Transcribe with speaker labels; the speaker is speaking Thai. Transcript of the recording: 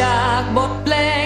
Speaker 1: จากบทเพลง